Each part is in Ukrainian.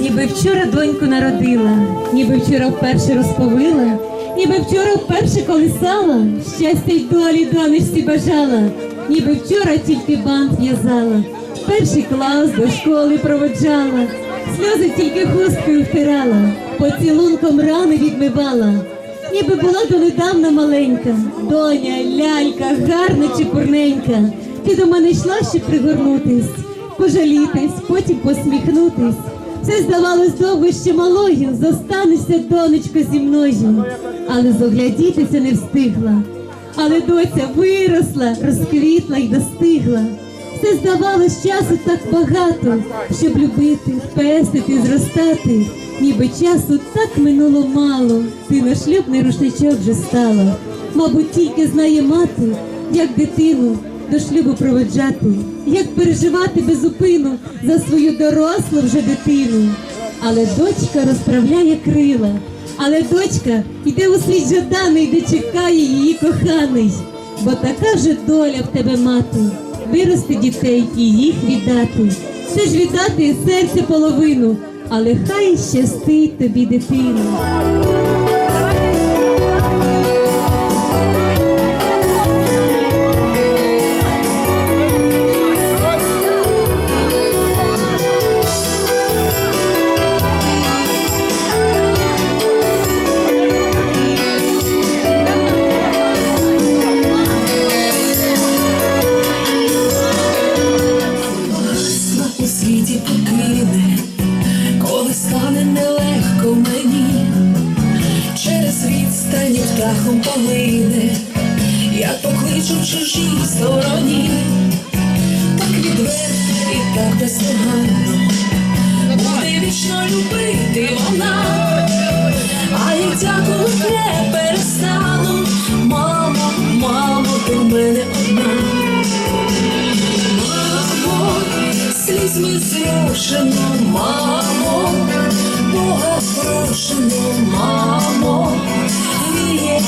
Ніби вчора доньку народила, ніби вчора вперше розповила, ніби вчора вперше колисала, щастя й долі донечці бажала, ніби вчора тільки бант в'язала, перший клас до школи проводжала, сльози тільки хусткою втирала, поцілунком рани відмивала, ніби була донедавна маленька, доня, лялька, гарна чи пурненька. Ти до мене йшла, щоб пригорнутись, пожалітись, потім посміхнутись. Все здавалось довго ще малою, зостанешся, донечко, зі мною, але зоглядітися не встигла. Але доця виросла, розквітла й достигла. Все здавалось часу так багато, щоб любити, пестити, зростати. Ніби часу так минуло мало, ти на шлюбний рушничок вже стала. Мабуть, тільки знає мати, як дитину до шлюбу проведжати, як переживати безупину за свою дорослу вже дитину. Але дочка розправляє крила, але дочка йде у світ жаданий, де чекає її коханий, бо така вже доля в тебе мати, вирости дітей і їх віддати. Все ж віддати серце половину, але хай щастить тобі дитину. Полине, як покличу в стороні, так відверто і так бездоганно, буде вічно любити вона, а я дякую не перестану, мамо, мамо, ти в мене одна. Мамо, слізьми зрушено, мамо, Бога прошено, мамо, гріє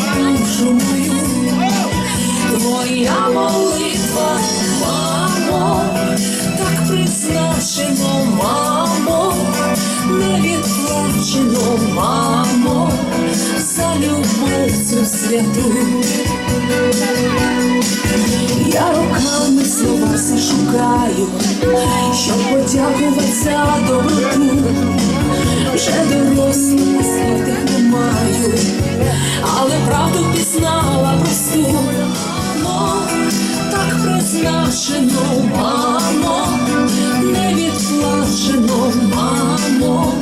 святу. Я роками слова все шукаю, щоб подякувати за доброту. Вже дорослих слів не маю, але правду пізнала просту. Мамо, так призначено, мамо, не відплачено, мамо,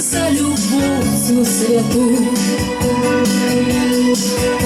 за любов цю святу. Thank you.